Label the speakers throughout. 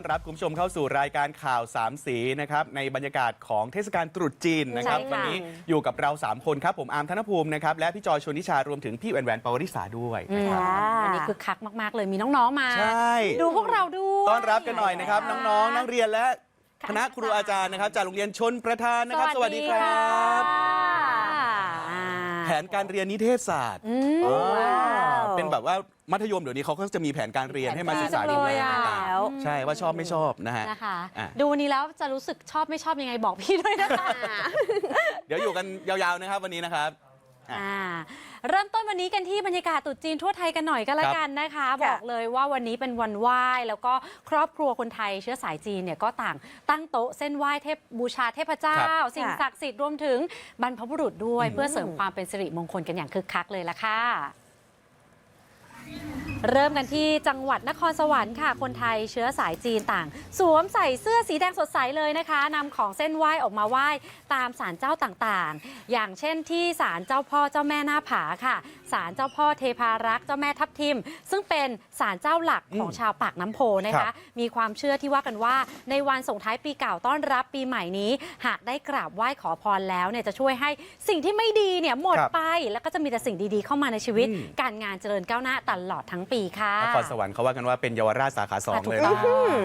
Speaker 1: สวัสดีค่ะ
Speaker 2: ต้อนรับคุณผู้ชมเข้าสู่รายการข่าวสามสีนะครับในบรรยากาศของเทศกาลตรุษจีนนะครับ
Speaker 1: ใช่ค่ะ
Speaker 2: วันนี้อยู่กับเรา 3 คนครับ ผมอาร์มธนภูมินะครับและพี่จอยชนทิชารวมถึงพี่แหวนแหวนปวริษาด้วยนะครับ
Speaker 1: วันนี้คือคักมากๆเลยมีน้องๆมา
Speaker 2: ใช่
Speaker 1: ดูพวกเราด้วย
Speaker 2: ต้อนรับกันหน่อยนะครับ
Speaker 1: ค่ะ
Speaker 2: น้องๆ นักเรียนและคณะครูอาจารย์นะครับจากโรงเรียนชนประธานนะครับ สวัสดีครับ
Speaker 1: อ่า
Speaker 2: แผนการเรียนนิเทศศาสตร์
Speaker 1: อืม
Speaker 2: อ่า
Speaker 1: ว้าว
Speaker 2: เป็นแบบว่า มัธยมเดี๋ยวนี้เขาก็จะมีแผนการเรียนให้มาศึกษา
Speaker 1: ดี
Speaker 2: ดู
Speaker 1: จัง
Speaker 2: แล
Speaker 1: เลยอะ
Speaker 2: ต่างๆใช่ว่าชอบไม่ชอบนะฮะ
Speaker 1: นะคะ
Speaker 2: อะ
Speaker 1: ดูวันนี้แล้วจะรู้สึกชอบไม่ชอบยังไงบอกพี่ด้วยนะคะ
Speaker 2: เดี๋ยวอยู่กันยาวๆนะครับวันนี้นะครับ อะ
Speaker 1: อ่าเริ่มต้นวันนี้กันที่บรรยากาศตรุษจีนทั่วไทยกันหน่อยก็แล้วกันนะคะบอกเลยว่าวันนี้เป็นวันไหว้แล้วก็ครอบครัวคนไทยเชื้อสายจีนเนี่ยก็ต่างตั้งโต๊ะเส้นไหว้เทพบูชาเทพเจ้า
Speaker 2: ครับ
Speaker 1: สิ่งศักดิ์สิทธิ์รวมถึงบรรพบุรุษด้วย เพื่อเสริมความเป็นสิริมงคลกันอย่างคึกคักเลยละค่ะ เริ่มกันที่จังหวัดนครสวรรค์ค่ะ คนไทยเชื้อสายจีนต่าง สวมใส่เสื้อสีแดงสดใสเลยนะคะนำของเส้นไหว้ออกมาไหว้ตามศาลเจ้าต่างๆ อย่างเช่นที่ศาลเจ้าพ่อเจ้าแม่หน้าผาค่ะศาลเจ้าพ่อเทพารักษ์เจ้าแม่ทับทิม ซึ่งเป็นศาลเจ้าหลักของชาวปากน้ำโพนะ
Speaker 2: ครั
Speaker 1: คะ
Speaker 2: บ
Speaker 1: มีความเชื่อที่ว่ากันว่า ในวันส่งท้ายปีเก่าต้อนรับปีใหม่นี้ หากได้กราบไหว้ขอพรแล้วเนี่ยจะช่วยให้สิ่งที่ไม่ดีเนี่ยหมด
Speaker 2: ครับ
Speaker 1: ไป แล้วก็จะมีแต่สิ่งดีๆ เข้ามาในชีวิต
Speaker 2: อืม
Speaker 1: การงานเจริญก้าวหน้าตลอดทั้งปีค่ะ
Speaker 2: นครสวรรค์เขาว่ากันว่าเป็นเยาวราชสาขาสอง
Speaker 1: อะถูก
Speaker 2: เลยนะ
Speaker 1: ต้อง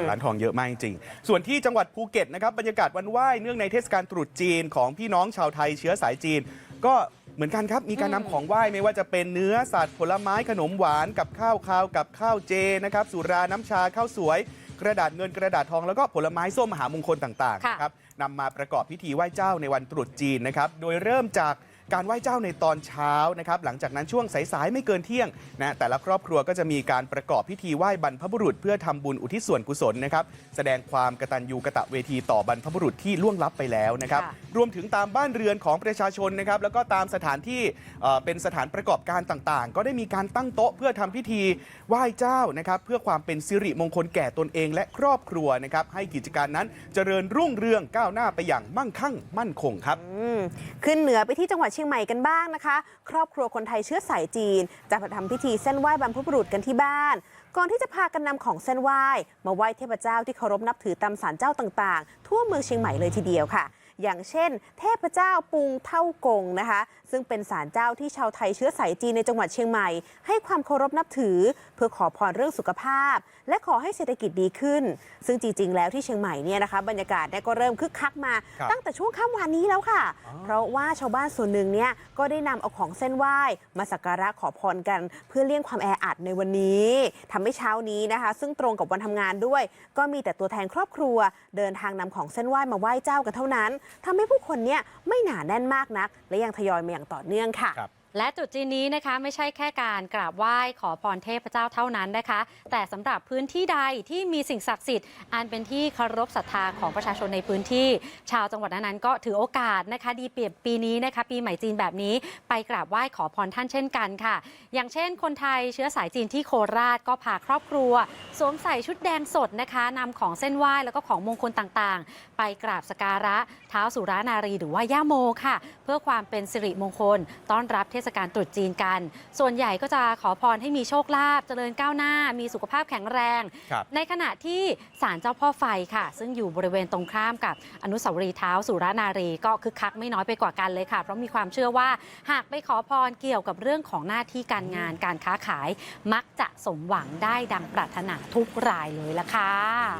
Speaker 2: ร้านทองเยอะมากจริงๆ ส่วนที่จังหวัดภูเก็ตนะครับบรรยากาศวันไหว้เนื่องในเทศกาลตรุษจีนของพี่น้องชาวไทยเชื้อสายจีน ก็เหมือนกันครับมีการนำของไหว้ไม่ว่าจะเป็นเนื้อสัตว์ผลไม้ขนมหวานกับข้าวคาวกับข้าวเจนะครับสุราน้ำชาข้าวสวย กระดาษเงินกระดาษทองแล้วก็ผลไม้ส้มมหามงคลต่างๆ
Speaker 1: ค่ะ
Speaker 2: นะครับ นำมาประกอบพิธีไหว้เจ้าในวันตรุษจีนนะครับ โดยเริ่มจาก การไหว้เจ้าในตอนเช้านะครับหลังจากนั้นช่วงสายๆไม่เกินเที่ยงนะแต่ละครอบครัวก็จะมีการประกอบพิธีไหว้บรรพบุรุษ เพื่อทำบุญอุทิศส่วนกุศลนะครับแสดงความกตัญญูกะตะเวทีต่อบรรพบุรุษที่ล่วงลับไปแล้วนะครับ
Speaker 1: ค่ะ
Speaker 2: รวมถึงตามบ้านเรือนของประชาชนนะครับแล้วก็ตามสถานที่เอ่อเป็นสถานประกอบการต่างๆ ก็ได้มีการตั้งโต๊ะเพื่อทำพิธีไหว้เจ้านะครับเพื่อความเป็นสิริมงคลแก่ตนเองและครอบครัวนะครับให้กิจการนั้นเจริญรุ่งเรืองก้าวหน้าไปอย่างมั่งคั่งมั่นคงครับ
Speaker 3: อืมขึ้นเหนือไปที่จังหวัดเชียงใหม่กันบ้างนะคะ ครอบครัวคนไทยเชื้อสายจีน จะทำพิธีเส้นไหว้บรรพบุรุษกันที่บ้าน ก่อนที่จะพากันนำของเส้นไหว้ มาไหว้เทพเจ้าที่เคารพนับถือตามศาลเจ้าต่างๆ ทั่วเมืองเชียงใหม่เลยทีเดียวค่ะ อย่างเช่น เทพเจ้าปุงเท่ากงนะคะ ซึ่งเป็นศาลเจ้าที่ชาวไทยเชื้อสายจีนในจังหวัดเชียงใหม่ ให้ความเคารพนับถือ เพื่อขอพรเรื่องสุขภาพ และขอให้เศรษฐกิจดีขึ้น ซึ่งจริงๆ แล้วที่เชียงใหม่เนี่ยนะคะบรรยากาศเนี่ยก็เริ่มคึกคักมา
Speaker 2: ครับ
Speaker 3: ตั้งแต่ช่วงค่ำวานนี้แล้วค่ะเพราะว่าชาวบ้านส่วนหนึ่งเนี่ยก็ได้นำเอาของเส้นไหว้ มาสักการะขอพรกัน เพื่อเลี่ยงความแออัดในวันนี้ทำให้เช้านี้นะคะ ซึ่งตรงกับวันทำงานด้วย ก็มีแต่ตัวแทนครอบครัว เดินทางนำของเส้นไหว้มาไหว้เจ้ากันเท่านั้นทำให้ผู้คนเนี่ยไม่หนาแน่นมากนัก และยังทยอยมาอย่างต่อเนื่องค่ะ
Speaker 2: ค
Speaker 1: และตรุษจีนนี้นะคะไม่ใช่แค่การกราบไหว้ขอพรเทพเจ้าเท่านั้นนะคะ แต่สำหรับพื้นที่ใดที่มีสิ่งศักดิ์สิทธิ์อันเป็นที่เคารพศรัทธาของประชาชนในพื้นที่ ชาวจังหวัดนั้นๆก็ถือโอกาสนะคะ ดีเปรียบปีนี้นะคะ ปีใหม่จีนแบบนี้ไปกราบไหว้ขอพรท่านเช่นกันค่ะ อย่างเช่น คนไทยเชื้อสายจีนที่โคราชก็พาครอบครัว สวมใส่ชุดแดงสดนะคะนำของเส้นไหว้แล้วก็ของมงคลต่างๆ ไปกราบสกการะเท้าสุรานารีหรือว่าย่าโมค่ะ เพื่อความเป็นสิริมงคลต้อนรับเทศกาลตรุษจีนกัน ส่วนใหญ่ก็จะขอพรให้มีโชคลาภเจริญก้าวหน้า มีสุขภาพแข็งแรง
Speaker 2: ครับ
Speaker 1: ในขณะที่ศาลเจ้าพ่อไฟค่ะ ซึ่งอยู่บริเวณตรงข้ามกับอนุสาวรีย์เท้าสุรานารีก็คึกคักไม่น้อยไปกว่ากันเลยค่ะ เพราะมีความเชื่อว่าหากไปขอพรเกี่ยวกับเรื่องของหน้าที่การงานการค้าขาย มักจะสมหวังได้ดังปรารถนาทุกรายเลยละค่ะ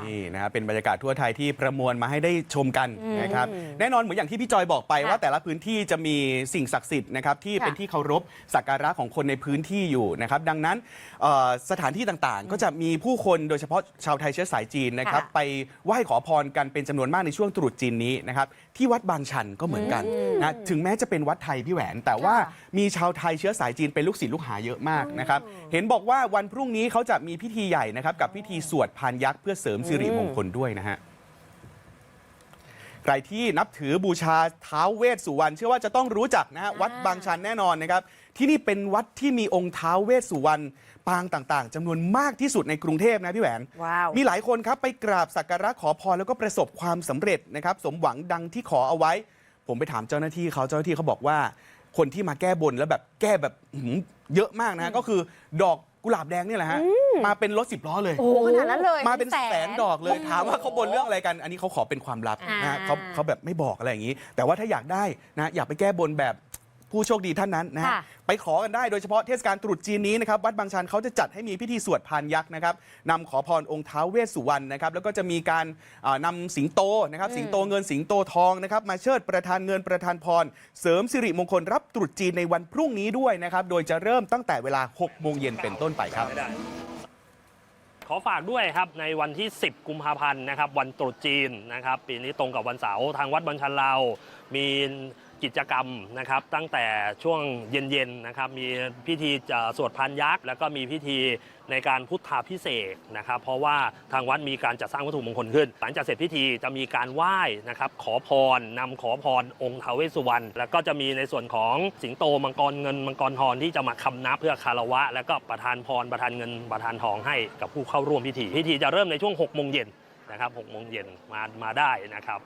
Speaker 2: นี่นะครับเป็นบรรยากาศทั่วไทยที่ประมวลมาให้ได้ชมกัน
Speaker 1: อืม
Speaker 2: นะครับแน่นอนเหมือนอย่างที่พี่จอยบอกไป
Speaker 1: ค่ะ
Speaker 2: ว่าแต่ละพื้นที่จะมีสิ่งศักดิ์สิทธิ์นะครับที่
Speaker 1: ค่ะ
Speaker 2: เป็นที่เคารพสักการะของคนในพื้นที่อยู่นะครับ ดังนั้นเอ่อสถานที่ต่างๆ ก็จะมีผู้คนโดยเฉพาะชาวไทยเชื้อสายจีนนะครับ
Speaker 1: ค่ะ
Speaker 2: ไปไหว้ขอพรกันเป็นจำนวนมากในช่วงตรุษจีนนี้นะครับ ที่วัดบางชันก็เหมือนกันนะถึงแม้จะเป็นวัดไทยพี่แหวน แต่ว่ามีชาวไทยเชื้อสายจีนเป็นลูกศิษย์ลูกหาเยอะมากนะครับ เห็นบอกว่าวันพรุ่งนี้เขาจะมีพิธีใหญ่นะครับ กับพิธีสวดพานยักษ์เพื่อเสริมสิริมงคลด้วยนะฮะ ใครที่นับถือบูชาท้าวเวสสุวรรณเชื่อว่าจะต้องรู้จักนะฮะ
Speaker 1: อ่า
Speaker 2: วัดบางชันแน่นอนนะครับ ที่นี่เป็นวัดที่มีองค์ท้าวเวสสุวรรณปางต่างๆจำนวนมากที่สุดในกรุงเทพนะพี่แหวน
Speaker 3: ว้าว
Speaker 2: มีหลายคนครับไปกราบสักการะขอพรแล้วก็ประสบความสำเร็จนะครับ สมหวังดังที่ขอเอาไว้ ผมไปถามเจ้าหน้าที่เขาเจ้าหน้าที่เขาบอกว่า คนที่มาแก้บนแล้วแบบแก้แบบอื้อหือเยอะมากนะฮะก็คือดอก กุหลาบแดงเนี่ยแหละฮะมาเป็นรถสิบล้อเลย
Speaker 3: โอ้โหขนาดนั้นเลย
Speaker 2: มาเป็นแสนดอกเลยถามว่าเขาบนเรื่องอะไรกัน อันนี้เขาขอเป็นความลับ
Speaker 1: อ่าน
Speaker 2: นะเขาเขาแบบไม่บอกอะไรอย่างนี้ แต่ว่าถ้าอยากได้นะอยากไปแก้บนแบบ ผู้โชคดีท่านนั้นนะฮะ
Speaker 1: ค่ะ
Speaker 2: ไปขอกันได้โดยเฉพาะเทศกาลตรุษจีนนี้นะครับวัดบางชันเขาจะจัดให้มีพิธีสวดพานยักษ์นะครับนำขอพรองค์ท้าวเวสสุวรรณนะครับแล้วก็จะมีการอ่านำสิงโตนะครับสิงโตเงินสิงโตทองนะครับมาเชิดประธานเงินประธานพร เสริมสิริมงคลรับตรุษจีนในวันพรุ่งนี้ด้วยนะครับโดยจะเริ่มตั้งแต่เวลา6โมงเย็นเป็นต้นไปครับ
Speaker 4: ขอฝากด้วยครับในวันที่ 10 กุมภาพันธ์นะครับวันตรุษจีนนะครับปีนี้ตรงกับวันเสาร์ทางวัดบัญชันเรา มี กิจกรรมนะครับ ตั้งแต่ช่วงเย็นๆนะครับ มีพิธีสวดพันยักษ์แล้วก็มีพิธีในการพุทธาพิเศษนะครับ เพราะว่าทางวัดมีการจัดสร้างวัตถุมงคลขึ้น หลังจากเสร็จพิธีจะมีการไหว้นะครับ ขอพรนำขอพรองค์ทาวเวสุวรรณแล้วก็จะมีในส่วนของสิงโตมังกรเงินมังกรทองที่จะมาคำนับเพื่อคารวะ แล้วก็ประทานพรประทานเงินประทานทองให้กับผู้เข้าร่วมพิธี พิธีจะเริ่มในช่วง6โมงเย็นนะครับ6โมงเย็นมามาได้นะครับ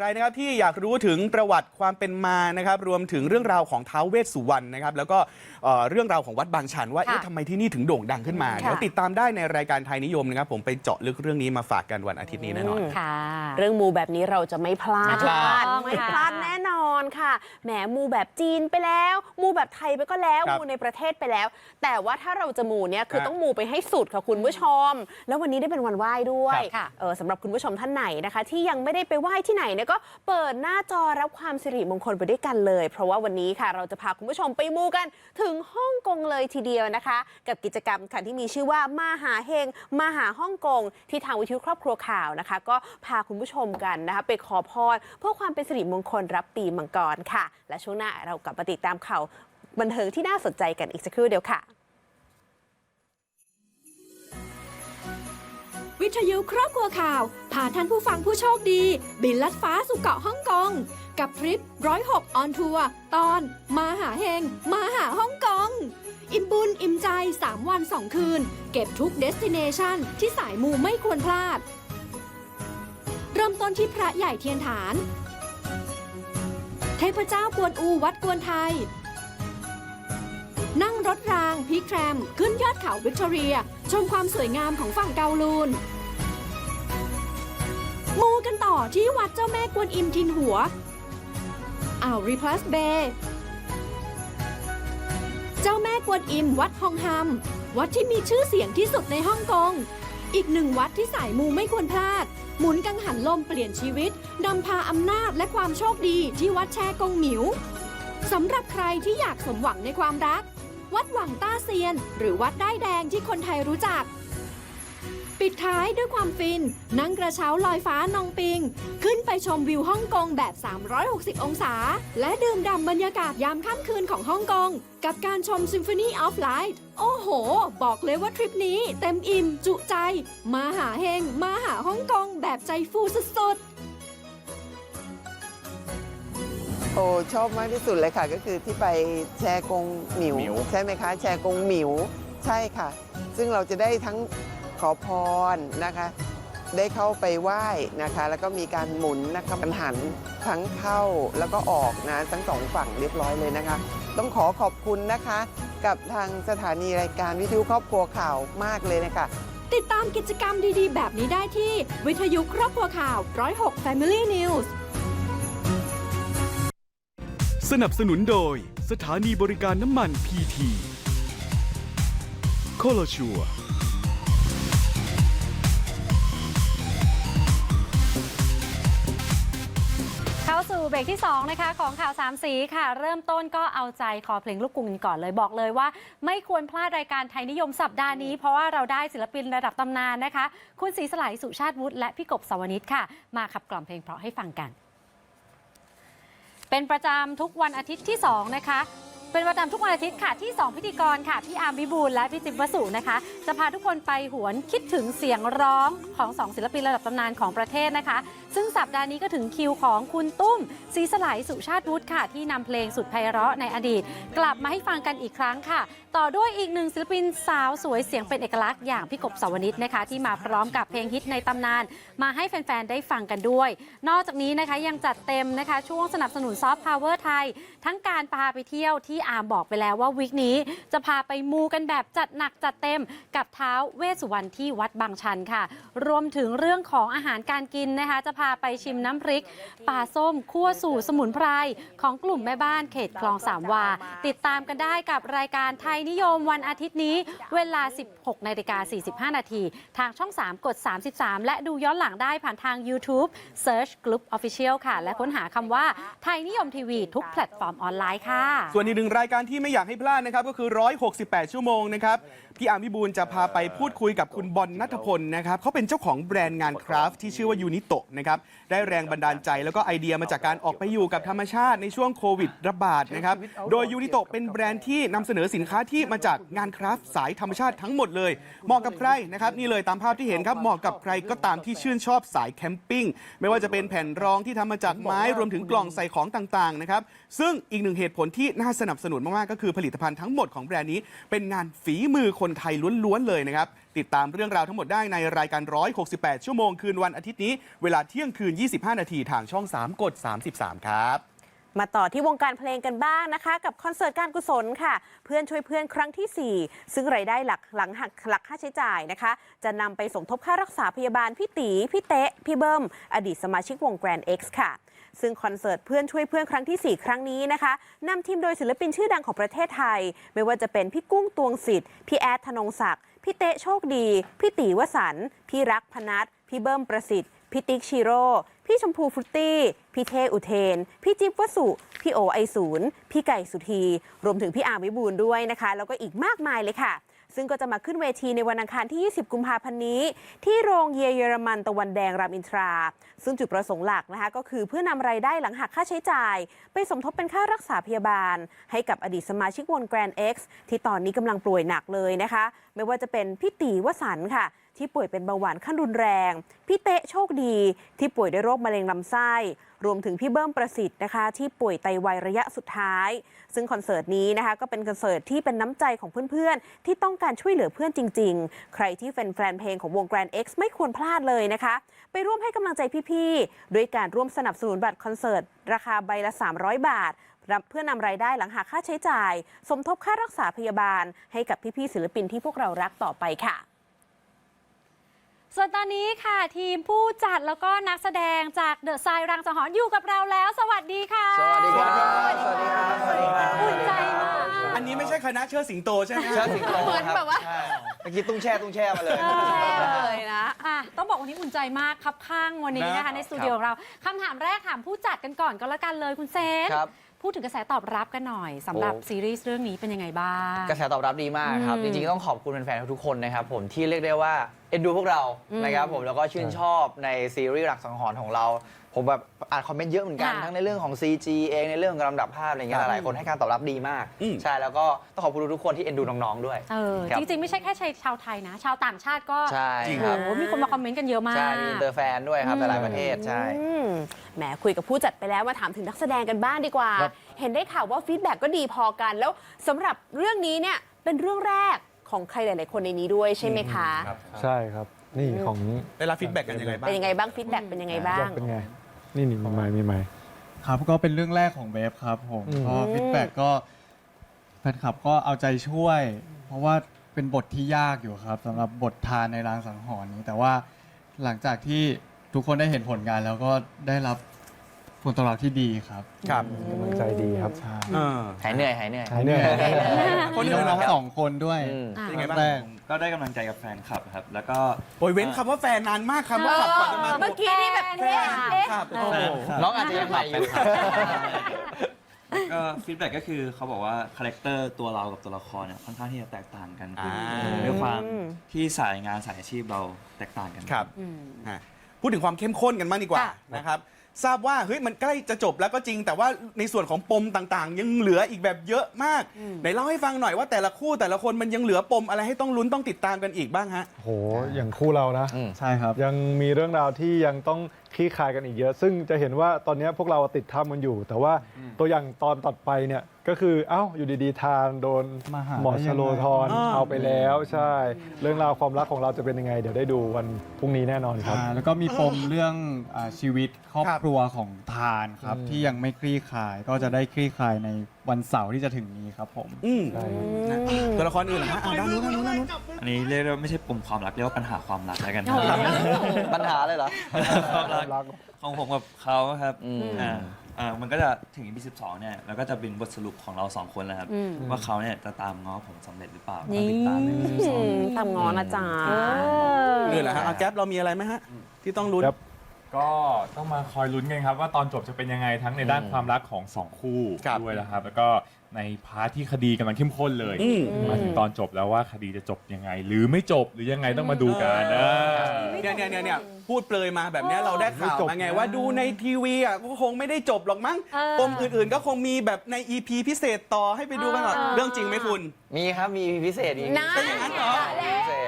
Speaker 2: ใครนะครับที่อยากรู้ถึงประวัติความเป็นมานะครับ รวมถึงเรื่องราวของท้าวเวสสุวรรณนะครับ แล้วก็เอ่อเรื่องราวของวัดบางชันว่า
Speaker 1: ค่ะ
Speaker 2: เอ๊ะทำไมที่นี่ถึงโด่งดังขึ้นมา
Speaker 3: ค่ะ
Speaker 2: เดี๋ยวติดตามได้ในรายการไทยนิยมนะครับ ผมไปเจาะลึกเรื่องนี้มาฝากกันวันอาทิตย์นี้แน่นอน
Speaker 1: ค่ะ
Speaker 3: เรื่องมูแบบนี้เราจะไม่พลาด
Speaker 2: ไม่พลาด
Speaker 3: ไม่พลาดแน่นอน ค่ะ แหมมูแบบจีนไปแล้ว มูแบบไทยไปก็แล้ว
Speaker 2: ครับ
Speaker 3: มูในประเทศไปแล้ว แต่ว่าถ้าเราจะมูเนี่ยคือ
Speaker 2: ฮะ
Speaker 3: ต้องมูไปให้สุดค่ะคุณผู้ชม แล้ววันนี้ได้เป็นวันไหว้ด้วย
Speaker 1: ครับค่ะ
Speaker 3: เออสำหรับคุณผู้ชมท่านไหนนะคะ ที่ยังไม่ได้ไปไหว้ที่ไหนเนี่ยก็เปิดหน้าจอรับความสิริมงคลไปด้วยกันเลย เพราะว่าวันนี้ค่ะ เราจะพาคุณผู้ชมไปมูกันถึงฮ่องกงเลยทีเดียวนะคะ กับกิจกรรมค่ะที่มีชื่อว่ามาหาเฮงมาหาฮ่องกง ที่ทางวิทยุครอบครัวข่าวนะคะ ก็พาคุณผู้ชมกันนะคะ ไปขอพรเพื่อความเป็นสิริมงคลรับปีมังกรค่ะ และช่วงหน้าเรากลับมาติดตามข่าวบันเทิงที่น่าสนใจกันอีกสักครู่เดียวค่ะ
Speaker 5: วิทยุครอบครัวข่าวพาท่านผู้ฟังผู้โชคดี บินลัดฟ้าสู่เกาะฮ่องกง กับทริปร้อยหกออนทัวร์ตอน มาหาเฮง มาหาฮ่องกง อิ่มบุญอิ่มใจ 3 วัน 2 คืน เก็บทุกเดสติเนชันที่สายมูไม่ควรพลาด เริ่มต้นที่พระใหญ่เทียนฐาน เทพเจ้ากวนอูวัดกวนไทย นั่งรถรางพีแทรม ขึ้นยอดเขาวิกตอเรีย ชมความสวยงามของฝั่งเกาลูน มูกันต่อที่วัดเจ้าแม่กวนอิมทินหัวอ่าวรีพลัสเบย์เจ้าแม่กวนอิมวัดฮองฮัม วัดที่มีชื่อเสียงที่สุดในฮ่องกง อีกหนึ่งวัดที่สายมูไม่ควรพลาด หมุนกังหันลมเปลี่ยนชีวิตนำพาอำนาจและความโชคดีที่วัดแชกงหมิวสำหรับใครที่อยากสมหวังในความรัก วัดหวังต้าเซียน หรือวัดได้แดงที่คนไทยรู้จัก ปิดท้ายด้วยความฟิน นั่งกระเช้าลอยฟ้านองปิง ขึ้นไปชมวิวฮ่องกงแบบ 360 องศา และดื่มด่ำบรรยากาศยามค่ำคืนของฮ่องกง กับการชม Symphony of Light โอ้โห บอกเลยว่าทริปนี้เต็มอิ่มจุใจ มาหาเฮง มาหาฮ่องกงแบบใจฟูสุดๆ
Speaker 6: โอ้ชอบมากที่สุดเลยค่ะ ก็คือที่ไปแชร์กงหมิว
Speaker 2: หมิว
Speaker 6: ใช่ไหมคะ แชร์กงหมิว ใช่ค่ะ ซึ่งเราจะได้ทั้ง ขอพรนะคะ ได้เข้าไปไหว้นะคะ แล้วก็มีการหมุนนะคะกันหันทั้งเข้าแล้วก็ออกนะทั้งสองฝั่งเรียบร้อยเลยนะคะ ต้องขอขอบคุณนะคะ กับทางสถานีรายการวิทยุครอบครัวข่าวมากเลยนะคะ
Speaker 5: ติดตามกิจกรรมดีๆ แบบนี้ได้ที่ วิทยุครอบครัวข่าว 106 Family News
Speaker 7: สนับสนุนโดยสถานีบริการน้ำมันพีทีโคโลชัวา
Speaker 1: สู่เบรกที่ 2 นะคะ ของข่าวสามสีค่ะ เริ่มต้นก็เอาใจคอเพลงลูกกรุงกันก่อนเลยบอกเลยว่า ไม่ควรพลาดรายการไทยนิยมสัปดาห์นี้ เพราะว่าเราได้ศิลปินระดับตำนานนะคะ คุณศรีสลายสุชาติวุฒิและพี่กบสวนิชค่ะ มาขับกล่อมเพลงเพราะให้ฟังกัน เป็นประจำทุกวันอาทิตย์ที่ 2 นะคะ เป็นประจำทุกวันอาทิตย์ค่ะที่ 2 พิธีกรค่ะ พี่อาร์มวิบูลและพี่จิ๊บวสุนะคะ จะพาทุกคนไปหวนคิดถึงเสียงร้องของ 2 ศิลปินระดับตำนานของประเทศนะคะ ซึ่งสัปดาห์นี้ก็ถึงคิวของคุณตุ้มศรีสลายสุชาติวุฒิค่ะ ที่นำเพลงสุดไพเราะในอดีต กลับมาให้ฟังกันอีกครั้งค่ะ ต่อด้วยอีกหนึ่งศิลปินสาวสวยเสียงเป็นเอกลักษณ์อย่างพี่กบสาวนิชนะคะ ที่มาพร้อมกับเพลงฮิตในตำนาน มาให้แฟนๆได้ฟังกันด้วย นอกจากนี้นะคะยังจัดเต็มนะคะช่วงสนับสนุนซอฟต์พาวเวอร์ไทย ทั้งการพาไปเที่ยวที่ที่อาร์มบอกไปแล้วว่าวิกนี้จะพาไปมูกันแบบจัดหนักจัดเต็มกับเท้าเวสสุวรรณที่วัดบางชันค่ะ รวมถึงเรื่องของอาหารการกินนะคะ จะพาไปชิมน้ำพริกปลาส้มคั่วสู่สมุนไพรของกลุ่มแม่บ้านเขตคลองสามวา ติดตามกันได้กับรายการไทยนิยมวันอาทิตย์นี้ เวลา 16นาฬิกา45 นาทีทางช่อง 3 กด 33 และดูย้อนหลังได้ผ่านทาง YouTube Search Group Official ค่ะ และค้นหาคำว่าไทยนิยมทีวีทุกแพลตฟอร์มออนไลน์ค่ะ
Speaker 2: ส่วนอีกหนึ่งรายการที่ไม่อยากให้พลาดนะครับก็คือ 168 ชั่วโมงนะครับ พี่อาร์มพิบูลจะพาไปพูดคุยกับคุณบอลนัทพลนะครับเขาเป็นเจ้าของแบรนด์งานคราฟที่ชื่อว่ายูนิโตะนะครับได้แรงบันดาลใจแล้วก็ไอเดียมาจากการออกไปอยู่กับธรรมชาติในช่วงโควิดระบาดนะครับโดยยูนิโตะเป็นแบรนด์ที่นำเสนอสินค้าที่มาจากงานคราฟสายธรรมชาติทั้งหมดเลยเหมาะกับใครนะครับนี่เลยตามภาพที่เห็นครับเหมาะกับใครก็ตามที่ชื่นชอบสายแคมปิ้งไม่ว่าจะเป็นแผ่นรองที่ทำมาจากไม้รวมถึงกล่องใส่ของต่างๆนะครับซึ่งอีกหนึ่งเหตุผลที่น่าสนับสนุนมากๆก็คือผลิตภัณฑ์ทั้งหมดของแบรนด์นี้เป็นงานฝีมือคนนไทยล้วนๆเลยนะครับ ติดตามเรื่องราวทั้งหมดได้ในรายการ 168 ชั่วโมงคืนวันอาทิตย์นี้ เวลาเที่ยงคืน 25 นาทีทางช่อง 3 กด 33 ครับ
Speaker 3: มาต่อที่วงการเพลงกันบ้างนะคะ กับคอนเสิร์ตการกุศลค่ะ เพื่อนช่วยเพื่อนครั้งที่ 4 ซึ่งรายได้หลักหลังหักหลักค่าใช้จ่ายนะคะ จะนำไปสมทบค่ารักษาพยาบาลพี่ตีพี่เตะพี่เบิ้มอดีตสมาชิกวง Grand X ค่ะ ซึ่งคอนเสิร์ตเพื่อนช่วยเพื่อนครั้งที่ 4 ครั้งนี้นะคะนำทีมโดยศิลปินชื่อดังของประเทศไทย ไม่ว่าจะเป็นพี่กุ้งตวงสิทธิ์พี่แอดธนงศักดิ์พี่เตะโชคดี พี่ตีวสันพี่รักพนัทพี่เบิ้มประสิทธิ์พี่ติ๊กชิโร่พี่ชมพูฟรุตตี้ พี่เทอุเทน พี่จิ๊บวสุ พี่โอไอศูนย์ พี่ไก่สุธี รวมถึงพี่อาวิบูลด้วยนะคะ แล้วก็อีกมากมายเลยค่ะ ซึ่งก็จะมาขึ้นเวทีในวันอังคารที่ 20 กุมภาพันธ์นี้ ที่โรงเยเยอรมันตะวันแดงรามอินทรา ซึ่งจุดประสงค์หลักนะคะก็คือเพื่อนำรายได้หลังหักค่าใช้จ่าย ไปสมทบเป็นค่ารักษาพยาบาล ให้กับอดีตสมาชิกวง Grand X ที่ตอนนี้กำลังป่วยหนักเลยนะคะ ไม่ว่าจะเป็นพี่ตีวสันค่ะที่ป่วยเป็นเบาหวานขั้นรุนแรง พี่เตะโชคดี ที่ป่วยด้วยโรคมะเร็งลำไส้ รวมถึงพี่เบิ้มประสิทธิ์นะคะ ที่ป่วยไตวายระยะสุดท้าย ซึ่งคอนเสิร์ตนี้นะคะก็เป็นคอนเสิร์ตที่เป็นน้ำใจของเพื่อนๆ ที่ต้องการช่วยเหลือเพื่อนจริง ๆ ใครที่เป็นแฟนเพลงของวง Grand X ไม่ควรพลาดเลยนะคะ ไปร่วมให้กำลังใจพี่ๆด้วยการร่วมสนับสนุนบัตรคอนเสิร์ตราคาใบละ 300 บาทเพื่อนำรายได้หลังหักค่าใช้จ่าย สมทบค่ารักษาพยาบาล ให้กับพี่ๆศิลปินที่พวกเรารักต่อไปค่ะ
Speaker 1: ส่วนตอนนี้ค่ะ ทีมผู้จัดแล้วก็นักแสดงจากเดอะไซรังสังหรณ์อยู่กับเราแล้ว สวัสดีค่ะ
Speaker 8: สวัสดีครับ
Speaker 1: สวัสดีครับอุ่นใจมาก
Speaker 2: อันนี้ไม่ใช่คณะเชิดสิงโตใช่ไหม
Speaker 8: เชิดสิงโต
Speaker 3: เหมือน
Speaker 8: ครับ
Speaker 3: แบบว่า
Speaker 8: ใช่เมื่อกี้ตุ้งแช่ตุ้งแช่มาเลย
Speaker 3: เลยนะ
Speaker 1: อะต้องบอกวันนี้อุ่นใจมากครับข้างวันนี้นะคะในสตูดิโอของเราคำถามแรกถามผู้จัดกันก่อนก็แล้วกันเลยคุณเซน
Speaker 8: ครับ
Speaker 1: พูดถึงกระแสตอบรับกันหน่อยสำหรับ
Speaker 8: โอ้
Speaker 1: ซีรีส์เรื่องนี้เป็นยังไงบ้าง
Speaker 8: กระแสตอบรับดีมากครับ
Speaker 1: อืม
Speaker 8: จริงๆต้องขอบคุณแฟนๆทุกๆคนนะครับผมที่เรียกได้ว่าเอ็นดูพวกเรา
Speaker 1: อืม
Speaker 8: นะครับผมแล้วก็ชื่นชอบในซีรีส์หลักสังหรณ์ของเรา ผมแบบอ่านคอมเมนต์เยอะเหมือนกัน
Speaker 1: ค่ะ
Speaker 8: ทั้งในเรื่องของ CG เองในเรื่องของลำดับภาพอะไรเงี้ย
Speaker 2: ครับ
Speaker 8: หลายๆคนให้การตอบรับดีมาก
Speaker 2: อืม
Speaker 8: ใช่แล้วก็ต้องขอบคุณทุกๆคนที่เอ็นดูน้องๆด้วย
Speaker 1: เออ
Speaker 8: ครับ
Speaker 1: จริง ๆ ไม่ใช่แค่ชาวไทยนะ ชาวต่างชาติก็
Speaker 8: ใช่
Speaker 2: จริง
Speaker 1: โอ้
Speaker 8: ครับ
Speaker 1: โหมีคนมาคอมเมนต์กันเยอะมาก
Speaker 8: ใช่ มีอินเตอร์แฟนด้วยครับ
Speaker 1: อืม
Speaker 8: หลายๆประเทศใช่
Speaker 3: อืมแหมคุยกับผู้จัดไปแล้วมาถามถึงนักแสดงกันบ้างดีกว่า
Speaker 8: ครับ
Speaker 3: เห็นได้ข่าวว่าฟีดแบ็กก็ดีพอกัน แล้วสำหรับเรื่องนี้เนี่ยเป็นเรื่องแรก ของใครหลาย ๆ คนในนี้ด้วยใช่ไหมคะ
Speaker 9: ใช่ครับ นี่ของ
Speaker 2: ได้รับฟีดแบ็กกันยังไงบ้าง
Speaker 3: เป็นยังไงบ้างฟีดแบ็กเป็นยังไงบ้าง
Speaker 9: เป็นไง นี่นี่มีไม้มีไม้
Speaker 10: ครับก็เป็นเรื่องแรกของเวฟครับผม
Speaker 9: อืม
Speaker 10: ก็ฟีดแบ็กก็แฟนคลับก็เอาใจช่วย เพราะว่าเป็นบทที่ยากอยู่ครับสำหรับบททานในรางสังหรณ์นี้ แต่ว่าหลังจากที่ทุกคนได้เห็นผลงานแล้วก็ได้รับผ ลตอบรับที่ดีครับ
Speaker 2: ครับ
Speaker 9: กำลังใจดีครับ
Speaker 10: ใช่
Speaker 2: เออ
Speaker 8: หายเหนื่อยหายเหนื่อย
Speaker 9: หายเหนื่อย
Speaker 2: คน
Speaker 10: มี
Speaker 2: อื่น
Speaker 10: น้
Speaker 2: นะ
Speaker 10: อง
Speaker 2: ครับ
Speaker 10: ๆสองคนด้วย
Speaker 8: อืม
Speaker 1: อะ
Speaker 2: เป็นยังไงบ้าง
Speaker 10: แรก
Speaker 11: ก็ได้กำลังใจกับแฟนคลับครับ แล้วก็
Speaker 2: โอ้ยเว้นคำว่าแฟนนานมากคำว่าขับก่อนจะมา
Speaker 3: เมื่อกี้นี่แบบเอ๊ะเอ๊ะ
Speaker 2: ครับ
Speaker 1: เออ
Speaker 2: โอ้โห
Speaker 8: น้องอาจจะยังใหม่อยู่
Speaker 11: ก็ฟีดแบ็กก็คือเขาบอกว่าคาแรคเตอร์ตัวเรากับตัวละครเนี่ยค่อนข้างที่จะแตกต่างกันคือ
Speaker 2: อ่า
Speaker 11: ด้วยความที่สายงานสายอาชีพเราแตกต่างกัน
Speaker 2: ครับ
Speaker 1: อืม
Speaker 2: ฮะพูดถึงความเข้มข้นกันบ้างดีกว่า
Speaker 1: ค่ะ
Speaker 2: นะครับ ทราบว่าเฮ้ยมันใกล้จะจบแล้วก็จริง แต่ว่าในส่วนของปมต่างๆ ยังเหลืออีกแบบเยอะมากไหนเล่าให้ฟังหน่อยว่าแต่ละคู่แต่ละคนมันยังเหลือปมอะไรให้ต้องลุ้นต้องติดตามกันอีกบ้างฮะ
Speaker 9: โห อย่างคู่เรานะ
Speaker 8: อืม
Speaker 10: ใช่ครับ
Speaker 9: ยังมีเรื่องราวที่ยังต้องคลี่คลายกันอีกเยอะ ซึ่งจะเห็นว่าตอนนี้พวกเราติดถ้ำกันอยู่ แต่ว่าตัวอย่างตอนตัดไปเนี่ยก็คือเอ้าอยู่ดีๆทางโดน
Speaker 10: มาหา
Speaker 9: หมอชโลธร
Speaker 2: อ่า
Speaker 9: เอาไปแล้วใช่ เรื่องราวความรักของเราจะเป็นยังไง เดี๋ยวได้ดูวันพรุ่งนี้แน่นอนครับ
Speaker 10: อ่าแล้วก็มีปมเรื่องอาชีวิตครอบ
Speaker 2: ครับ
Speaker 10: ครัวของทานครับ
Speaker 9: อืม
Speaker 10: ที่ยังไม่คลี่คลายก็จะได้คลี่คลายใน วันเสาร์ที่จะถึงนี้ครับผม
Speaker 2: อืม
Speaker 9: ใช่
Speaker 2: นะตัวละครอื่นเหรอฮะอ่าด้านนู้นด้านนู้นด้านนู้น
Speaker 11: อันนี้เรียกได้ว่าไม่ใช่ปมความรักเรียกว่าปัญหาความรักแล้วกัน
Speaker 1: โอ้โห
Speaker 8: ปัญหาเลยเหรอ
Speaker 11: ความรัก
Speaker 9: รัก
Speaker 11: ของผมกับเขาครับ
Speaker 8: อืม
Speaker 11: อ่าอ่ามันก็จะถึง EP 12เนี่ยแล้วก็จะเป็นบทสรุปของเราสองคนแล้วครับ
Speaker 1: อืม
Speaker 11: ว่าเขาเนี่ยจะตามง้อผมสำเร็จหรือเปล่า
Speaker 1: นี่
Speaker 11: ต้องติดตามใน EP
Speaker 3: อืมตามงอนนะจ๊ะ
Speaker 1: เออ
Speaker 2: อื่นเหรอฮะอะแก๊ปเรามีอะไรไหมฮะ ที่ต้องลุ้น
Speaker 9: ครับ
Speaker 12: ก็ต้องมาคอยลุ้นกันครับว่าตอนจบจะเป็นยังไงทั้งในด้านความรักของสองคู่
Speaker 2: ครับ
Speaker 12: ด้วยนะครับ แล้วก็ในพาร์ทที่คดีกำลังเข้มข้นเลย
Speaker 2: อืม
Speaker 12: มาถึงตอนจบแล้วว่าคดีจะจบยังไง หรือไม่จบหรือยังไงต้องมาดูกันนะ
Speaker 2: เนี่ยเนี่ยเนี่ยเนี่ยพูดเปลยมาแบบเนี้ยเราได้ข่าว
Speaker 9: ไม่จบ
Speaker 2: มาไง
Speaker 9: นะ
Speaker 2: ว่าดูในทีวีอะก็คงไม่ได้จบหรอกมั้ง
Speaker 1: เออ
Speaker 2: ปมอื่นๆ ก็คงมีแบบใน EP พิเศษต่อให้ไปดูกันหน่อย
Speaker 1: เออ
Speaker 2: เรื่องจริงไหมคุณ
Speaker 8: มีครับ มีพิเศษอีก
Speaker 3: นะ
Speaker 2: เป็นอย่างนั้นเหรอ
Speaker 8: มีพิเศษ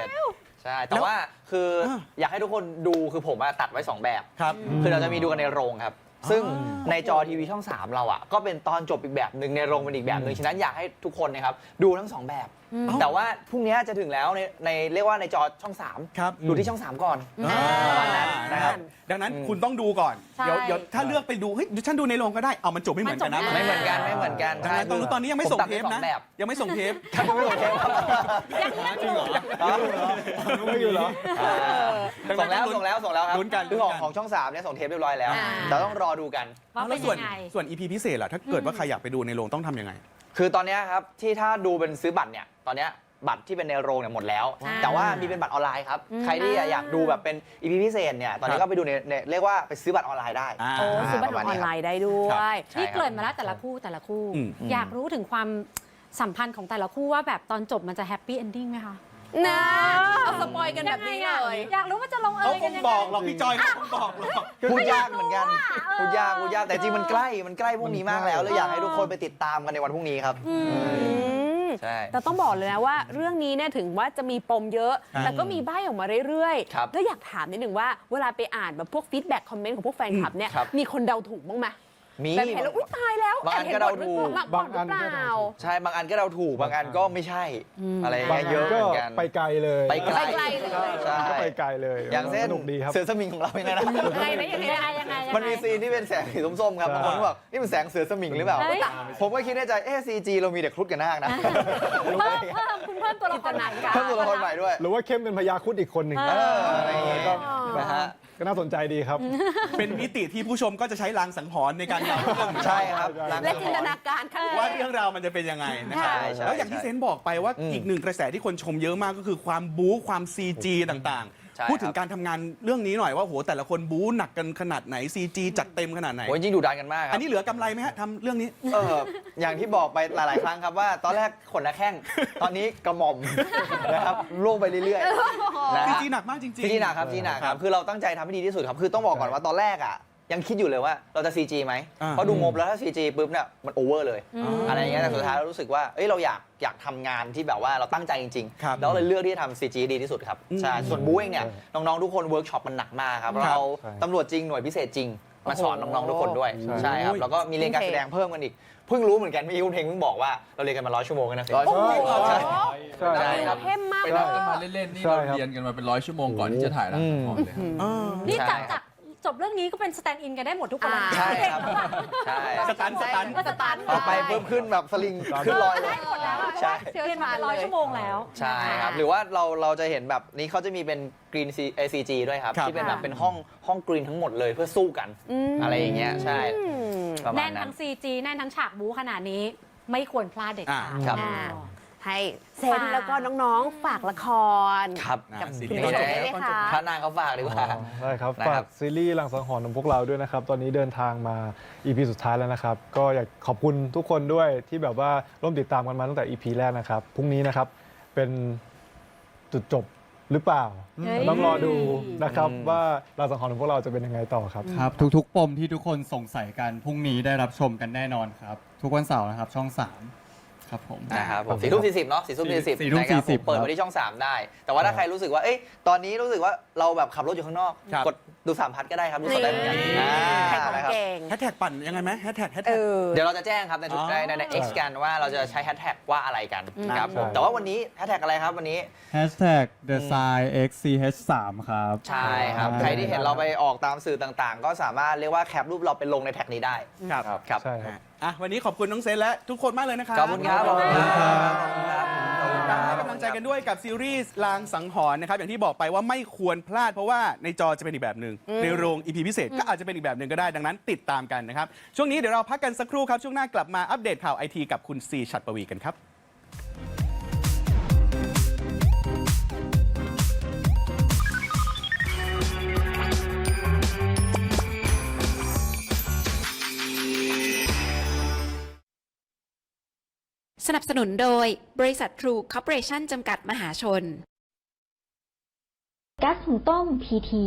Speaker 8: ใช่ แต่ว่าคืออาอยากให้ทุกคนดูคือผมอะตัดไว้ 2 แบบ
Speaker 2: ครับ
Speaker 8: คือเราจะมีดูกันในโรงครับ ซึ่งในจอทีวีช่อง 3 เราอะก็เป็นตอนจบอีกแบบหนึ่งในโรงเป็นอีกแบบหนึ่งฉะนั้นอยากให้ทุกคนนะครับดูทั้งสองแบบ แต่ว่าพรุ่งนี้จะถึงแล้วในในเรียกว่าในจอช่อง3
Speaker 2: ครับ
Speaker 8: ดูที่ช่อง 3 ก่อน
Speaker 2: อ่า
Speaker 8: ประมาณนั้นนะครับ
Speaker 2: ดังนั้น
Speaker 8: อืม
Speaker 2: คุณต้องดูก่อน
Speaker 1: ใช่
Speaker 2: เดี๋ยวเดี๋ยวถ้าเลือกไปดู เฮ้ยเดี๋ยวฉันดูในโรงก็ได้ เอามันจบไม่เหมือนกันนะ
Speaker 1: มันจบ
Speaker 8: ไม่เหมือนกันไม่เหมือนกัน
Speaker 2: ดังนั้นตรงนู้นตอนนี้ยังไม่ส่ง
Speaker 8: ผตัด
Speaker 2: เทป
Speaker 8: ว้สอ
Speaker 2: นะ
Speaker 8: แบบ
Speaker 2: ยังไม่ส่งเทป
Speaker 8: ยังไม่ส่งเทปครับ
Speaker 2: จริงเหรอ
Speaker 9: ไม่อยู่เหรอ
Speaker 8: อ่าส่งแล้วส่งแล้วส่งแล้วครับ
Speaker 2: ลุ้นกัน
Speaker 8: คือของ
Speaker 2: ลุ้นกัน
Speaker 8: ของช่อง3เนี่ยส่งเทปเรียบร้อยแล้ว
Speaker 1: อ่า
Speaker 8: แต่ต้องรอดูกัน
Speaker 1: ว่า
Speaker 2: แล้
Speaker 1: เป็
Speaker 2: วนส่วน
Speaker 1: ยังไง
Speaker 2: ส่วน EP พิเศษล่ะ ถ้าเกิดว่าใครอยากไปดูในโรงต้องทำยังไง
Speaker 8: คือตอนเนี้ยครับที่ถ้าดูเป็นซื้อบัตรเนี่ยตอนเนี้ยบัตรที่เป็นในโรงเนี่ยหมดแล้ว
Speaker 1: อ่า
Speaker 8: แต่ว่ามีเป็นบัตรออนไลน์ครับ
Speaker 1: อืม
Speaker 8: ใครที่อยากดูแบบเป็นอีพีพิเศษเนี่ยตอนนี้
Speaker 2: ครั
Speaker 8: ก็
Speaker 2: บ
Speaker 8: ไปดูในในเรียกว่าไปซื้อบัตรออนไลน์ได้
Speaker 2: อ่า
Speaker 3: โอ้ซื้อบัตร
Speaker 8: ประมาณ
Speaker 3: อ
Speaker 8: นี้
Speaker 3: อน
Speaker 8: ครับ
Speaker 3: ไลน์ได้ด้วย
Speaker 8: ใช่
Speaker 1: นี่
Speaker 8: ครับ
Speaker 1: เกริ่นมาแล้วแต่ละคู่แต่ละคู่
Speaker 2: อืม
Speaker 1: อยากรู้ถึงความสัมพันธ์ของแต่ละคู่ว่าแบบตอนจบมันจะแฮปปี้เอนดิ้งไหมคะ
Speaker 3: นะเอาสปอยกันแบบนี้
Speaker 1: งไง
Speaker 3: เล
Speaker 1: อะ
Speaker 3: ย
Speaker 1: อยากรู้ว่าจะลงเอ
Speaker 2: เขา
Speaker 1: ย
Speaker 2: ค
Speaker 1: กัน
Speaker 2: ง
Speaker 1: ยัง
Speaker 2: บ
Speaker 1: ไง
Speaker 2: อกหรอกพี่จอยเขาคงบอกหรอก
Speaker 8: พูดยากเหมือนกัน
Speaker 1: เออ
Speaker 8: พูดยากพูดยากแต่จริงมันใกล้มันใกล้พรุ่งนี้มากแล้วเลยอยากให้ทุกคนไปติดตามกันในวันพรุ่งนี้ครับ
Speaker 3: อืม
Speaker 8: ใช่
Speaker 3: แต่ต้องบอกเลยนะว่าเรื่องนี้เนี่ยถึงว่าจะมีปมเยอะ
Speaker 2: ครับ
Speaker 3: แต่ก็มีใบ้ออกมาเรื่อย
Speaker 8: ครับ
Speaker 3: ๆแล้วอยากถามนิดหนึ่งว่าเวลาไปอ่านแบบพวกฟีดแบ็กคอมเมนต์ของพวกแฟนคลับเนี่ย
Speaker 8: ครับ
Speaker 3: มีคนเดาถูกบ้างไหม
Speaker 8: มี
Speaker 3: แบบเห็นแล้วอุ้ยตายแล้ว
Speaker 8: บางอันก็เดาถูก
Speaker 3: แอบเห็นบทหรือเปล่า
Speaker 9: บางอันก็เดาถูก
Speaker 8: ใช่บางอันก็เราถูกบางอันก็ไม่ใช่อะไรอย่าง
Speaker 9: บาง
Speaker 8: เงี้ย
Speaker 9: อั
Speaker 8: เย
Speaker 9: น
Speaker 8: อะเห
Speaker 9: ก็
Speaker 8: มือนกัน
Speaker 9: ไปไกลเลย
Speaker 8: ไปไกล
Speaker 3: ไปไกลเลย
Speaker 8: ใช่
Speaker 9: ก็ไปไกลเลย
Speaker 8: อย่างเช่น
Speaker 9: สนุกดีครับ
Speaker 8: เสือสมิงของเราเนี่ยนะ
Speaker 3: ยังไงนะยังไง
Speaker 1: ยังไง
Speaker 3: นะ
Speaker 1: ยังไงยังไง
Speaker 8: มันมีซีนที่เป็นแสงสีส้มๆครับ
Speaker 9: ใช่
Speaker 8: บางคนก็บอกนี่มันแสงเสือสมิงหรือเปล่า
Speaker 1: เฮ้ย
Speaker 8: ผมก็คิดในใจ เอ๊ะซีจีเรามีแต่ครุฑกับนาคนะ
Speaker 1: เพิ่มเพิ่มคุณเพิ่มตัวละครใหม่
Speaker 8: เพิ่มตัวละครใหม่ด้วย
Speaker 9: หรือว่าเข้มเป็นพญาครุดอีกคนหนึ่ง
Speaker 1: เอ
Speaker 8: เอออะไรอย่างเงี้ย
Speaker 9: ก็
Speaker 8: นะฮะ
Speaker 9: ก็น่าสนใจดีครับ
Speaker 2: เป็นมิติที่ผู้ชมก็จะใช้ลางสังหรณ์ในการเดาเรื่อง
Speaker 8: ใช่ครับ
Speaker 3: และจินตนาการข้างใน
Speaker 2: ว่าเรื่องราวมันจะเป็นยังไงนะครับ
Speaker 8: ใช่ใช่
Speaker 2: แล้วอย่างที่เซนบอกไปว่า
Speaker 8: อืม
Speaker 2: อีกหนึ่งกระแสที่คนชมเยอะมากก็คือความบู๊ความ CG ต่าง
Speaker 8: ใช่
Speaker 2: ๆพูดถึ
Speaker 8: ค
Speaker 2: ง
Speaker 8: รับ
Speaker 2: การทำงานเรื่องนี้หน่อยว่าโหแต่ละคนบู๊หนักกันขนาดไหน CG จัดเต็มขนาดไหน
Speaker 8: โอ้ยจริงดุดันกันมากค
Speaker 2: อั
Speaker 8: รั
Speaker 2: น
Speaker 8: บ
Speaker 2: นี้เหลือกำไรไหมฮะทำเรื่องนี้
Speaker 8: เอออย่างที่บอกไปหลาย ๆ ครั้งครับว่า ตอนแรกขนละแข้ง ตอนนี้กระหม่อม นะครับล่วงไปเรื่อย ๆ นะ
Speaker 2: ซี
Speaker 8: ฮะ
Speaker 2: จีหนักมากจริงๆ
Speaker 8: ซีจีหนักครับซีจีหนักครับ คือเราตั้งใจทำให้ดีที่สุดครับ คือต้องบอกก่อนว่าตอนแรกอะ ยังคิดอยู่เลยว่าเราจะ CG ไหม
Speaker 2: อ่า
Speaker 8: เพราะดูงบแล้วถ้า CG ปุ๊บเนี่ยมันโอเวอร์เลย
Speaker 1: อืม
Speaker 8: อะไรอย่างเงี้ยแต่สุดท้ายเรารู้สึกว่าเอ้ยเราอยากอยากทำงานที่แบบว่าเราตั้งใจจริง
Speaker 2: ครับ
Speaker 8: ๆแล้วเลยเลือกที่จะทำ CG ดีที่สุดครับ
Speaker 2: อืม
Speaker 8: ใช่ส่วนบู๊เองเนี่ยน้องๆทุกคนเวิร์กช็อปมันหนักมากครับ
Speaker 2: ครับ
Speaker 8: เรา
Speaker 9: ใช่
Speaker 8: ตำรวจจริงหน่วยพิเศษจริงมาสอนน้องๆทุกคนด้วย
Speaker 9: ใช่
Speaker 8: ใช่ครับแล้วก็มีเรียนการแสดงเพิ่มกันอีกเพิ่งรู้เหมือนกันเมื่อกี้คุณเพลงเพิ่งบอกว่าเราเรียนกันมาร้อยชั่วโมงกันนะ
Speaker 3: โอ้โห
Speaker 8: ใช่
Speaker 9: ใช่
Speaker 8: ใช่ ครับ
Speaker 3: เข้มมาก
Speaker 9: ไป
Speaker 3: เล
Speaker 9: นับ
Speaker 3: ย
Speaker 9: กันมา
Speaker 11: เล่นๆนี่
Speaker 9: ใช่
Speaker 11: เรา
Speaker 9: ครับ
Speaker 11: เรียนกันมาเป็นร้อยชั่วโมงก่อนที่จะถ่ายหนังละครเลยครับ
Speaker 2: เออ
Speaker 1: นี่
Speaker 8: ใช่
Speaker 1: จากจาก จบเรื่องนี้ก็เป็นสแตนด์อินกันได้หมดทุกคนแล้วนะ
Speaker 8: ใช่ครับใช่
Speaker 2: สตันสตัน
Speaker 1: ก็สตัน
Speaker 8: ออกไปเพิ่มขึ้นแบบสลิงขึ้นลอยเลย
Speaker 1: ได้หมดแล้วอะเพราะ
Speaker 8: ใช่
Speaker 1: ว่าเรียนมาเป็นร้อยชั่วโมงแล้ว
Speaker 8: ใช่ครับ หรือว่าเราเราจะเห็นแบบนี้เขาจะมีเป็นกรีนซีเอซีจีด้วยครับ
Speaker 2: ครับ
Speaker 8: ที่เป็นแบบเป็นห้องห้องกรีนทั้งหมดเลยเพื่อสู้กัน อะไรอย่างเงี้ยใช่ประมา
Speaker 1: แน่
Speaker 8: ณ
Speaker 1: น
Speaker 8: นั้
Speaker 1: ทั้
Speaker 8: น
Speaker 1: ง CG แน่นทั้งฉากบู๊ขนาดนี้ ไม่ควรพลาดเด็ดขาด
Speaker 2: อ่า
Speaker 8: ครับ
Speaker 1: อ่า
Speaker 3: ให้เซนแล้วก็น้องๆฝากละคร
Speaker 8: ครับ
Speaker 3: กับ
Speaker 2: ซี
Speaker 3: คุณ
Speaker 2: รี
Speaker 3: ผู้
Speaker 2: ส์
Speaker 3: ชมได้ไหมคะ
Speaker 8: ถ้านางเขาฝากดีกว่า
Speaker 9: ใช่ครับ
Speaker 8: นะครับ
Speaker 9: ฝากซีรีส์หลังสังหรณ์ของพวกเราด้วยนะครับ ตอนนี้เดินทางมา EP สุดท้ายแล้วนะครับ ก็อยากขอบคุณทุกคนด้วยที่แบบว่าร่วมติดตามกันมาตั้งแต่ EP แรกนะครับ พรุ่งนี้นะครับเป็นจุดจบหรือเปล่า
Speaker 1: เฮ้ย
Speaker 9: ต้องรอดูนะครับ
Speaker 8: อืม
Speaker 9: ว่าหลังสังหรณ์ของพวกเราจะเป็นยังไงต่อครับ
Speaker 10: ครับ ทุกๆ ปมที่ทุกคนสงสัยกันพรุ่งนี้ได้รับชมกันแน่นอนครับ ทุกวันเสาร์นะครับ ช่อง 3 ครับผม
Speaker 8: นะครับผม
Speaker 9: ขอบคุณ
Speaker 8: สี่ทุ่มสี่สิบเนาะสี่ทุ่มสี่สิบ
Speaker 10: สี่ทุ่ม
Speaker 8: นะครับ
Speaker 10: สี่สิบ
Speaker 8: ผมเปิด
Speaker 10: ครับ
Speaker 8: มาที่ช่อง 3 ได้ แต่ว่าถ้าใครรู้สึกว่าเอ้ยตอนนี้รู้สึกว่าเราแบบขับรถอยู่ข้างนอก
Speaker 2: ครับ
Speaker 8: กดดูสามพัทก็ได้ครับดูสดได้เหมือนกัน
Speaker 3: นี่
Speaker 8: อ่า
Speaker 3: แข่งของ
Speaker 8: นะครับ
Speaker 3: เก่ง
Speaker 2: แฮชแท็กปั่นยังไงไหมแฮชแท็กแฮช
Speaker 3: เอ
Speaker 2: แท็ก
Speaker 3: อ
Speaker 8: เดี๋ยวเราจะแจ้งครับใน
Speaker 2: อ๋อ
Speaker 8: ในในใน X กันว่าเราจะใช้แฮชแท็กว่าอะไรกันครับผม
Speaker 9: ใช่
Speaker 8: แต่ว่าวันนี้แฮชแท็กอะไรครับวันนี้
Speaker 10: Hashtag the sign xch3 ครับ
Speaker 8: ใช่ครับ
Speaker 10: ใช่
Speaker 8: ใครที่เห็นเราไปออกตามสื่อต่างๆ ก็สามารถเรียกว่าแคปรูปเราไปลงในแท็กนี้ได้
Speaker 2: ครับ
Speaker 8: ครับ
Speaker 9: ใช่ครับ
Speaker 2: อะวันนี้ขอบคุณน้องเซนและทุกคนมากเลยนะครับ
Speaker 8: ขอบคุณครับขอบคุณครับขอบคุณครับ
Speaker 2: ให้กำลังใจกันด้วยกับซีรีส์ลางสังหรณ์นะครับ อย่างที่บอกไปว่าไม่ควรพลาดเพราะว่าในจอจะเป็นอีกแบบหนึ่งในโรงอีพีพิเศษก็อาจจะเป็นอีกแบบหนึ่งก็ได้ดังนั้นติดตามกันนะครับ ช่วงนี้เดี๋ยวเราพักกันสักครู่ครับ ช่วงหน้ากลับมาอัปเดตข่าวไอทีกับคุณซีชัดปวีกันครับ
Speaker 13: นับสนุนโดย บริษัททรูคอร์ปอเรชั่นจำกัดมหาชน
Speaker 14: ก๊าซหุงต้มพีที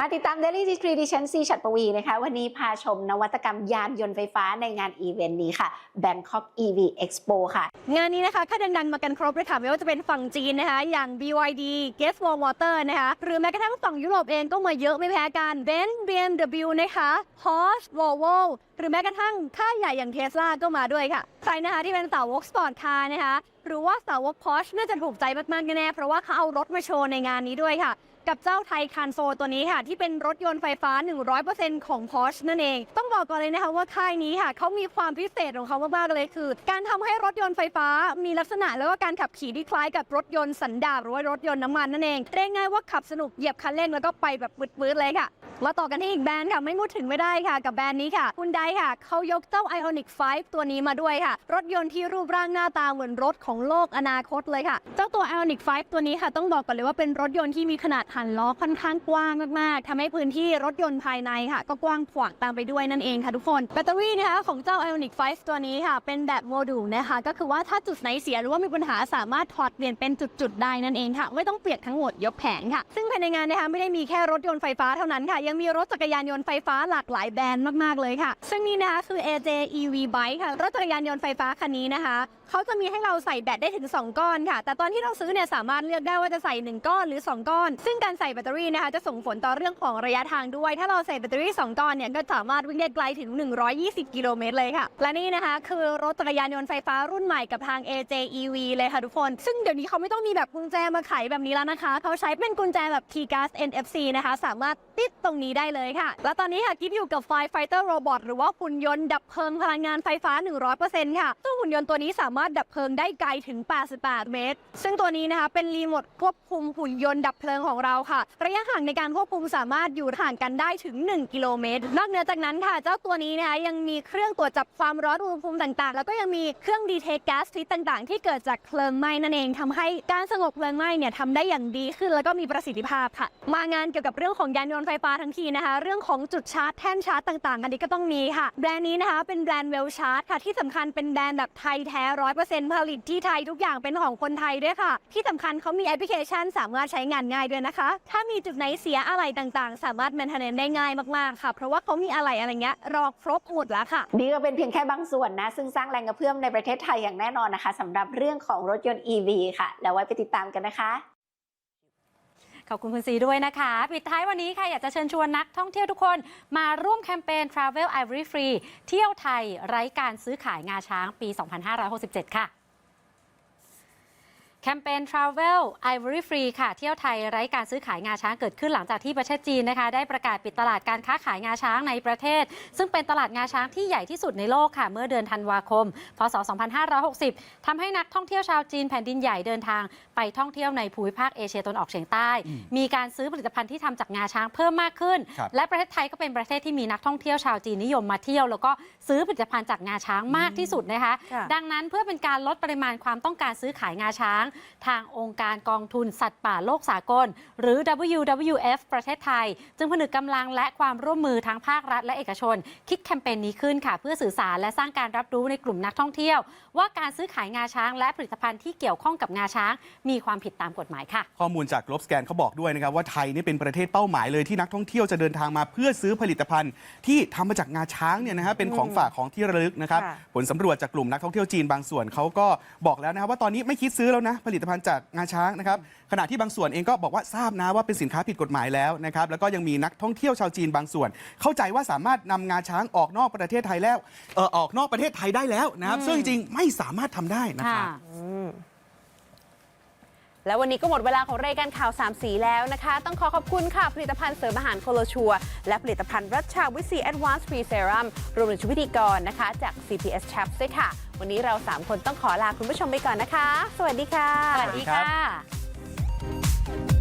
Speaker 15: มาติดตาม Daily History ดิฉันซีฉัดปวีนะคะ วันนี้พาชมนวัตกรรมยานยนต์ไฟฟ้าในงานอีเวนต์นี้ค่ะ Bangkok EV Expo ค่ะ
Speaker 14: งานนี้นะคะค่าดังๆมากันครบเลยค่ะ ไม่ว่าจะเป็นฝั่งจีนนะคะ อย่าง BYD g e s w a l Motor นะคะ หรือแม้กระทั่งฝั่งยุโรปเองก็มาเยอะไม่แพ้กัน Benz BMW นะคะ Porsche Volvo หรือแม้กระทั่งค่ายใหญ่อย่าง Tesla ก็มาด้วยค่ะ ใครนะคะที่เป็นสาวกสปอร์ตคาร์นะคะหรือว่าสาวก Porsche น่าจะถูกใจมากๆแน่ๆเพราะว่าเขาเอารถมาโชว์ในงานนี้ด้วยค่ะ กับเจ้าไทยคานโซตัวนี้ค่ะ ที่เป็นรถยนต์ไฟฟ้า 100%ของ Porsche นั่นเอง ต้องบอกก่อนเลยนะคะว่าค่ายนี้ค่ะเขามีความพิเศษของเขามากๆเลยคือ การทำให้รถยนต์ไฟฟ้ามีลักษณะแล้วก็การขับขี่ที่คล้ายกับรถยนต์สันดาปหรือว่ารถยนต์น้ำมันนั่นเองเรียกง่ายว่าขับสนุกเหยียบคันเร่งแล้วก็ไปแบบวืดๆเลยค่ะ มาต่อกันที่อีกแบรนด์ค่ะไม่พูดถึงไม่ได้ค่ะ กับแบรนด์นี้ค่ะคุณไดค่ะเขายกเจ้า Ionic 5 ตัวนี้มาด้วยค่ะ รถยนต์ที่รูปร่างหน้าตาเหมือนรถของโลกอนาคตเลยค่ะ เจ้าตัว Ionic 5 ตัวนี้ค่ะ ต้องบอกก่อนเลยว่าเป็นรถยนต์ที่มีขนาดหันล้อค่อนข้างกว้างมากๆทำให้พื้นที่รถยนต์ภายในค่ะ ก็กว้างขวางตามไปด้วยนั่นเองค่ะทุกคนแบตเตอรี่นะคะของเจ้า Ionic 5 ตัวนี้ค่ะ เป็นแบบโมดูลนะคะก็คือว่าถ้าจุดไหนเสียหรือว่ามีปัญหาสามารถถอดเปลี่ยนเป็นจุดๆได้นั่นเองค่ะ ไม่ต้องเปลี่ยนทั้งหมดยกแผงค่ะ ซึ่งภายในงานนะคะไม่ได้มีแค่รถยนต์ไฟฟ้าเท่านั้นค่ะยังมีรถจักรยานยนต์ไฟฟ้าหลากหลายแบรนด์มาก ๆ เลยค่ะ ซึ่งนี่นะคะคือ AJ EV Bike ค่ะ รถจักรยานยนต์ไฟฟ้าคันนี้นะคะ เขาจะมีให้เราใส่แบตได้ถึง 2 ก้อนค่ะ แต่ตอนที่เราซื้อเนี่ยสามารถเลือกได้ว่าจะใส่ 1 ก้อนหรือ 2 ก้อน ซึ่งการใส่แบตเตอรี่นะคะจะส่งผลต่อเรื่องของระยะทางด้วย ถ้าเราใส่แบตเตอรี่ 2 ก้อนเนี่ยก็สามารถวิ่งได้ไกลถึง 120 กิโลเมตรเลยค่ะ และนี่นะคะ คือรถจักรยานยนต์ไฟฟ้ารุ่นใหม่กับทาง AJ EV เลยค่ะทุกคน ซึ่งเดี๋ยวนี้เขาไม่ต้องมีแบบกุญแจมาไขแบบนี้แล้วนะคะ เขาใช้เป็นกุญแจแบบ Keygas NFC นะคะ สามารถติดตรงนี้ได้เลยค่ะ และตอนนี้ค่ะกิ๊บอยู่กับ Fire Fighter Robot หรือว่าหุ่นยนต์ดับเพลิงพลังงานไฟฟ้า 100%ค่ะซึ่งหุ่นยนต์ตัวนี้สามารถดับเพลิงได้ไกลถึง 88 เมตร ซึ่งตัวนี้นะคะเป็นรีโมทควบคุมหุ่นยนต์ดับเพลิงของเราค่ะ ระยะห่างในการควบคุมสามารถอยู่ห่างกันได้ถึง 1 กิโลเมตร นอกเหนือจากนั้นค่ะ เจ้าตัวนี้นะคะยังมีเครื่องตรวจจับความร้อนอุณหภูมิต่างๆ แล้วก็ยังมีเครื่องดีเทคแก๊สพิษต่างๆ ที่เกิดจากเพลิงไหม้นั่นเองทำให้การสงบเพลิงไหม้เนี่ยทำได้อย่างดีขึ้นแล้วก็มีประสิทธิภาพค่ะ มางานเกี่ยวกับเรื่องของยานยนต์ไฟฟ้าทั้งทีนะคะ เรื่องของจุดชาร์จแท่นชาร์จต่างๆ อันนี้ก็ต้องมีค่ะ แบรนด์นี้นะคะ เป็นแบรนด์เวลชาร์จค่ะ ที่สำคัญเป็นแบรนด์แบบไทยแท้ร้อยเปอร์เซ็นต์ผลิตที่ไทยทุกอย่างเป็นของคนไทยด้วยค่ะ ที่สำคัญเขามีแอปพลิเคชันสามารถใช้งานง่ายด้วยนะคะ ถ้ามีจุดไหนเสียอะไรต่างๆ สามารถแมนเทนเนนได้ง่ายมากๆค่ะ เพราะว่าเขามีอะไรอะไรเงี้ยรอครบหมดแล้วค่ะ
Speaker 15: นี่ก็เป็นเพียงแค่บางส่วนนะ ซึ่งสร้างแรงกระเพื่อมในประเทศไทยอย่างแน่นอนนะคะสำหรับเรื่องของรถยนต์ EV ค่ะ แล้วไว้ไปติดตามกันนะคะ
Speaker 1: ขอบคุณคุณซีด้วยนะคะ ปิดท้ายวันนี้ค่ะ อยากจะเชิญชวนนักท่องเที่ยวทุกคน มาร่วมแคมเปญ Travel Ivory Free เที่ยวไทยไร้การซื้อขายงาช้างปี 2567 ค่ะ แคมเปญ Travel Ivory Free ค่ะ เที่ยวไทยไร้การซื้อขายงาช้างเกิดขึ้นหลังจากที่ประเทศจีนนะคะ ได้ประกาศปิดตลาดการค้าขายงาช้างในประเทศ ซึ่งเป็นตลาดงาช้างที่ใหญ่ที่สุดในโลกค่ะ เมื่อเดือนธันวาคม พศ 2560ทำให้นักท่องเที่ยวชาวจีนแผ่นดินใหญ่เดินทาง ไปท่องเที่ยวในภูมิภาคเอเชียตะวันออกเฉียงใต้ มีการซื้อผลิตภัณฑ์ที่ทำจากงาช้างเพิ่มมากขึ้น
Speaker 2: ครับ
Speaker 1: และประเทศไทยก็เป็นประเทศที่มีนักท่องเที่ยวชาวจีนนิยมมาเที่ยว แล้วก็ซื้อผลิตภัณฑ์จากงาช้างมากที่สุดนะคะ
Speaker 3: ค่ะ
Speaker 1: ดังนั้นเพื่อเป็นการลดปริมาณความต้องการซื้อขายงาช้างทางองค์การกองทุนสัตว์ป่าโลกสากล หรือ WWF ประเทศไทย จึงผนึกกำลังและความร่วมมือทั้งภาครัฐและเอกชน คิดแคมเปญนี้ขึ้นค่ะ เพื่อสื่อสารและสร้างการรับรู้ในกลุ่มนักท่องเที่ยว ว่าการซื้อขายงาช้างและผลิตภัณฑ์ที่เกี่ยวข้องกับงาช้าง มีความผิดตามกฎหมายค่ะ
Speaker 2: ข้อมูลจาก Globe Scan เขาบอกด้วยนะครับว่าไทยนี่เป็นประเทศเป้าหมายเลยที่นักท่องเที่ยวจะเดินทางมาเพื่อซื้อผลิตภัณฑ์ ที่ทำมาจากงาช้างเนี่ยนะฮะเป็นของฝากของที่ระลึกนะครับ
Speaker 3: ค่ะ
Speaker 2: ผลสำรวจจากกลุ่มนักท่องเที่ยวจีนบางส่วนเขาก็บอกแล้วนะครับว่าตอนนี้ไม่คิดซื้อแล้วนะผลิตภัณฑ์จากงาช้างนะครับขณะที่บางส่วนเองก็บอกว่าทราบนะว่าเป็นสินค้าผิดกฎหมายแล้วนะครับแล้วก็ยังมีนักท่องเที่ยวชาวจีนบางส่วน เข้าใจว่าสามารถนำงาช้างออกนอกประเทศไทยแล้วเออออกนอกประเทศไทยได้แล้วนะครับซึ่งจริงๆไม่สามารถทำได้นะครับ
Speaker 1: ค่ะ
Speaker 3: และวันนี้ก็หมดเวลาของรายการข่าวสามสีแล้วนะคะ ต้องขอขอบคุณค่ะ ผลิตภัณฑ์เสริมอาหารโคโลชัว และผลิตภัณฑ์รัชชาวิซีแอดวานซ์ฟรีเซรั่มรวมถึงชุดพิธีกรนะคะ จาก CPS Chaps ด้วยค่ะ วันนี้เรา 3 คนต้องขอลาคุณผู้ชมไปก่อนนะคะ สวัสดีค่ะ
Speaker 1: สวัสดีค่ะ